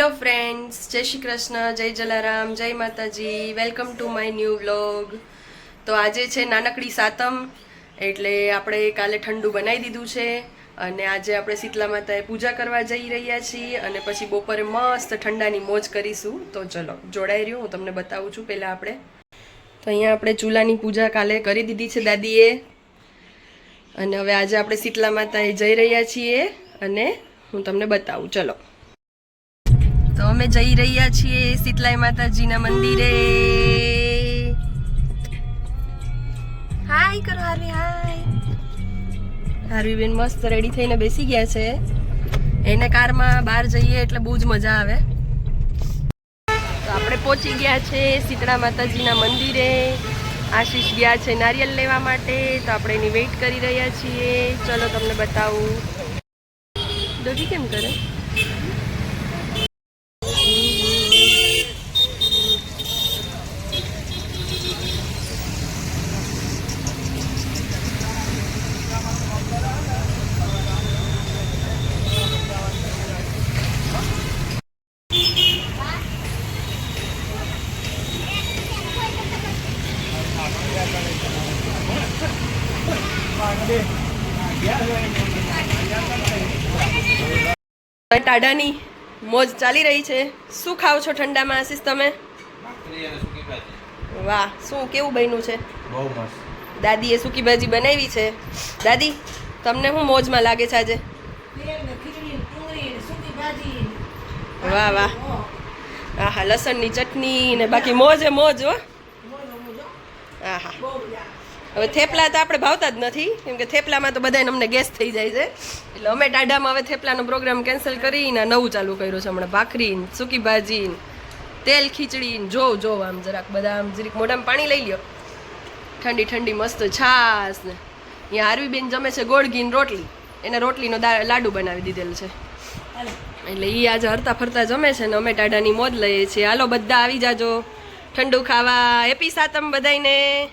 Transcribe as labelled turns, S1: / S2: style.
S1: Hello friends જય શ્રી કૃષ્ણ જય જલારામ જય માતાજી welcome to my new vlog તો આજે છે નાનકડી સાતમ, એટલે આપણે કાલે ઠંડુ બનાવી દીધું છે અને આજે આપણે શીતલા માતાએ પૂજા કરવા જઈ રહ્યા છીએ અને પછી બપોરે મસ્ત ઠંડાની મોજ કરીશું. તો ચલો, જોડાઈ રહ્યું. હું તમને બતાવું છું પહેલાં આપણે. તો અહીંયા આપણે ચૂલાની પૂજા કાલે કરી દીધી છે દાદીએ. અને હવે આજે આપણે શીતલા માતાએ જઈ રહ્યા છીએ અને હું તમને બતાવું. ચલો. તો અમે જઈ રહ્યા છીએ શીતલાઈ માતાજીના મંદિરે. હાય કરો હાર્વી હાય હાર્વી બેન મસ્ત રેડી થઈને બેસી ગયા છે. એને કારમાં બહાર જઈએ એટલે બહુ જ મજા આવે. તો આપણે પહોંચી ગયા છે શીતળા માતાજીના મંદિરે. આશીષ ગયા છે નારિયેલ લેવા માટે. તો આપણે એની વેઇટ કરી રહ્યા છીએ. ચલો તમને બતાવું. દોઢી કેમ કરે? ટાઢાની મોજ ચાલી રહી છે. શું ખાવ છો ઠંડામાં આશીષ તમે? વાહ શું કેવું બન્યું છે?
S2: બહુ મસ્ત.
S1: દાદીએ સૂકી ભાજી બનાવી છે. દાદી તમને શું મોજમાં લાગે છે આજે? વાહ વાહ. હા લસણની ચટણી ને બાકી મોજે મોજ હો. આહા. હવે થેપલા તો આપણે ભાવતા જ નથી કેમ કે થેપલામાં તો બધાને અમને ગેસ થઈ જાય છે. એટલે અમે ટાઢામાં હવે થેપલાનો પ્રોગ્રામ કેન્સલ કરીને નવું ચાલુ કર્યું છે હમણાં. ભાખરીને સૂકી ભાજી તેલ ખીચડી ને જોવ જોવ આમ જરાક બધા આમ જરીક મોઢામાં પાણી લઈ લ્યો. ઠંડી ઠંડી મસ્ત છાસ ને. અહીંયા હારવીબેન જમે છે ગોળ રોટલી. એને રોટલીનો લાડુ બનાવી દીધેલ છે. એટલે એ આજે હરતા ફરતા જમે છે ને અમે ટાઢાની મોજ લઈએ છીએ. હાલો બધા આવી જાજો. ઠંડુ ખાવા. હેપી સાતમ બધાયને.